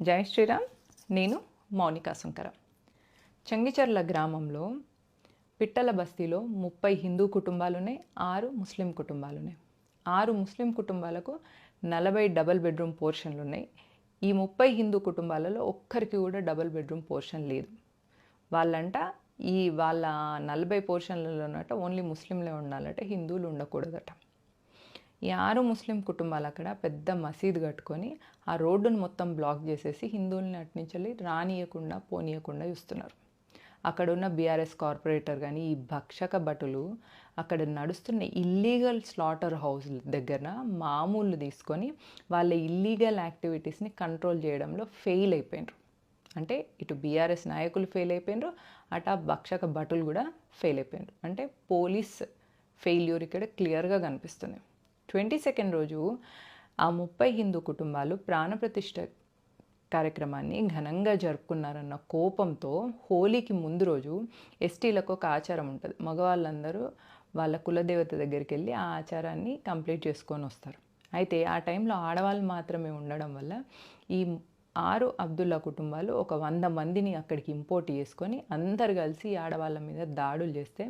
జై శ్రీరామ్. నేను మౌనికా శంకర. చంగిచర్ల గ్రామంలో పిట్టల బస్తీలో ముప్పై హిందూ కుటుంబాలు ఉన్నాయి ఆరు ముస్లిం కుటుంబాలు ఉన్నాయి ఆరు ముస్లిం కుటుంబాలకు నలభై డబల్ బెడ్రూమ్ పోర్షన్లు ఉన్నాయి ఈ ముప్పై హిందూ కుటుంబాలలో ఒక్కరికి కూడా డబల్ బెడ్రూమ్ పోర్షన్ లేదు. వాళ్ళంట ఈ వాళ్ళ నలభై పోర్షన్లలో ఉన్నట ఓన్లీ ముస్లింలే ఉండాలట హిందువులు ఉండకూడదట. ఈ ఆరు ముస్లిం కుటుంబాలు అక్కడ పెద్ద మసీదు కట్టుకొని ఆ రోడ్డును మొత్తం బ్లాక్ చేసేసి హిందువుల్ని అట్నుంచి రానియకుండా పోనీయకుండా చూస్తున్నారు. అక్కడ ఉన్న బీఆర్ఎస్ కార్పొరేటర్ కానీ ఈ భక్షక భటులు అక్కడ నడుస్తున్న ఇల్లీగల్ స్లాటర్ హౌస్ దగ్గర మామూలు తీసుకొని వాళ్ళ ఇల్లీగల్ యాక్టివిటీస్ని కంట్రోల్ చేయడంలో ఫెయిల్ అయిపోయినారు. అంటే ఇటు బీఆర్ఎస్ నాయకులు ఫెయిల్ అయిపోయినారు అటు ఆ భక్షక భటులు కూడా ఫెయిల్ అయిపోయినారు. అంటే పోలీస్ ఫెయిల్యూర్ ఇక్కడ క్లియర్గా కనిపిస్తుంది. ట్వంటీ సెకండ్ రోజు ఆ ముప్పై హిందూ కుటుంబాలు ప్రాణప్రతిష్ఠ కార్యక్రమాన్ని ఘనంగా జరుపుకున్నారన్న కోపంతో హోలీకి ముందు రోజు ఎస్టీలకు ఒక ఆచారం ఉంటుంది. మగవాళ్ళందరూ వాళ్ళ కులదేవత దగ్గరికి వెళ్ళి ఆ ఆచారాన్ని కంప్లీట్ చేసుకొని వస్తారు. అయితే ఆ టైంలో ఆడవాళ్ళు మాత్రమే ఉండడం వల్ల ఈ ఆరు అబ్దుల్లా కుటుంబాలు ఒక వంద మందిని అక్కడికి ఇంపోర్ట్ చేసుకొని అందరు కలిసి ఆడవాళ్ళ మీద దాడులు చేస్తే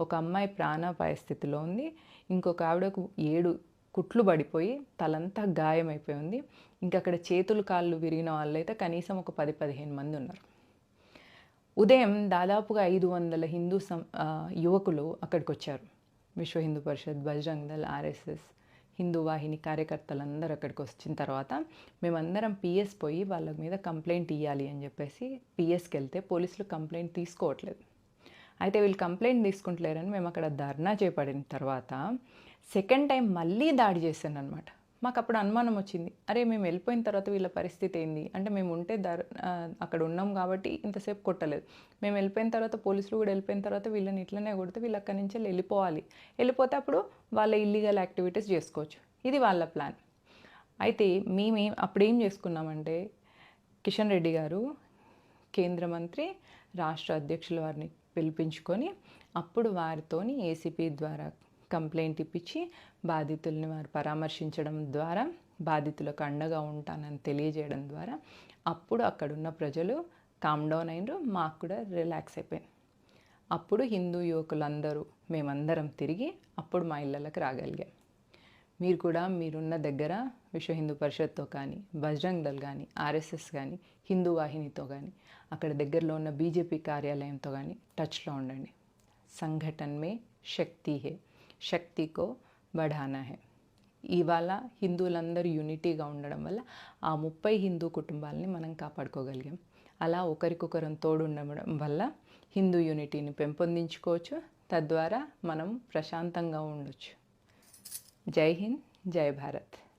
ఒక అమ్మాయి ప్రాణాపాయ స్థితిలో ఉంది. ఇంకొక ఆవిడకు ఏడు కుట్లు పడిపోయి తలంతా గాయమైపోయి ఉంది. ఇంకా అక్కడ చేతులు కాళ్ళు విరిగిన వాళ్ళైతే కనీసం ఒక పది పదిహేను మంది ఉన్నారు. ఉదయం దాదాపుగా ఐదు వందల హిందూ సం యువకులు అక్కడికి వచ్చారు. విశ్వ హిందూ పరిషత్ బజరంగ్ దళ్ ఆర్ఎస్ఎస్ హిందూ వాహిని కార్యకర్తలందరూ అక్కడికి వచ్చిన తర్వాత మేమందరం పిఎస్ పోయి వాళ్ళ మీద కంప్లైంట్ ఇవ్వాలి అని చెప్పేసి పిఎస్కి వెళ్తే పోలీసులు కంప్లైంట్ తీసుకోవట్లేదు. అయితే వీళ్ళు కంప్లైంట్ తీసుకుంటలేరని మేము అక్కడ ధర్నా చేపడిన తర్వాత సెకండ్ టైం మళ్ళీ దాడి చేశాను అనమాట మాకు అప్పుడు అనుమానం వచ్చింది. అరే మేము వెళ్ళిపోయిన తర్వాత వీళ్ళ పరిస్థితి ఏంది? అంటే మేము ఉంటే దర్ అక్కడ ఉన్నాం కాబట్టి ఇంతసేపు కొట్టలేదు. మేము వెళ్ళిపోయిన తర్వాత పోలీసులు కూడా వెళ్ళిపోయిన తర్వాత వీళ్ళని ఇట్లనే కొడితే వీళ్ళు అక్కడి నుంచి వెళ్ళిపోవాలి. వెళ్ళిపోతే అప్పుడు వాళ్ళ ఇల్లీగల్ యాక్టివిటీస్ చేసుకోవచ్చు. ఇది వాళ్ళ ప్లాన్ అయితే మేమే అప్పుడు ఏం చేసుకున్నామంటే కిషన్ రెడ్డి గారు కేంద్ర మంత్రి రాష్ట్ర అధ్యక్షుల వారిని పిలిపించుకొని అప్పుడు వారితోని ఏసీపీ ద్వారా కంప్లైంట్ ఇప్పించి బాధితుల్ని వారు పరామర్శించడం ద్వారా బాధితులకు అండగా ఉంటానని తెలియజేయడం ద్వారా అప్పుడు అక్కడున్న ప్రజలు కామ్ డౌన్ అయినరు మాకు కూడా రిలాక్స్ అయిపోయింది అప్పుడు హిందూ యువకులందరూ మేమందరం తిరిగి అప్పుడు మా ఇళ్ళకి రాగలిగాం. మీరు కూడా మీరున్న దగ్గర విశ్వ హిందూ పరిషత్తో కానీ బజరంగ్ దళ్ కానీ ఆర్ఎస్ఎస్ కానీ హిందూ వాహినితో కానీ అక్కడ దగ్గరలో ఉన్న బీజేపీ కార్యాలయంతో కానీ టచ్లో ఉండండి. సంఘటన్ మే శక్తి హే. శక్తికో బఢానా హే. ఇవాళ హిందువులందరూ యూనిటీగా ఉండడం వల్ల ఆ ముప్పై హిందూ కుటుంబాలని మనం కాపాడుకోగలిగాం. అలా ఒకరికొకరం తోడు ఉండడం వల్ల హిందూ యూనిటీని పెంపొందించుకోవచ్చు. తద్వారా మనం ప్రశాంతంగా ఉండొచ్చు. జై హింద్ జై భారత్.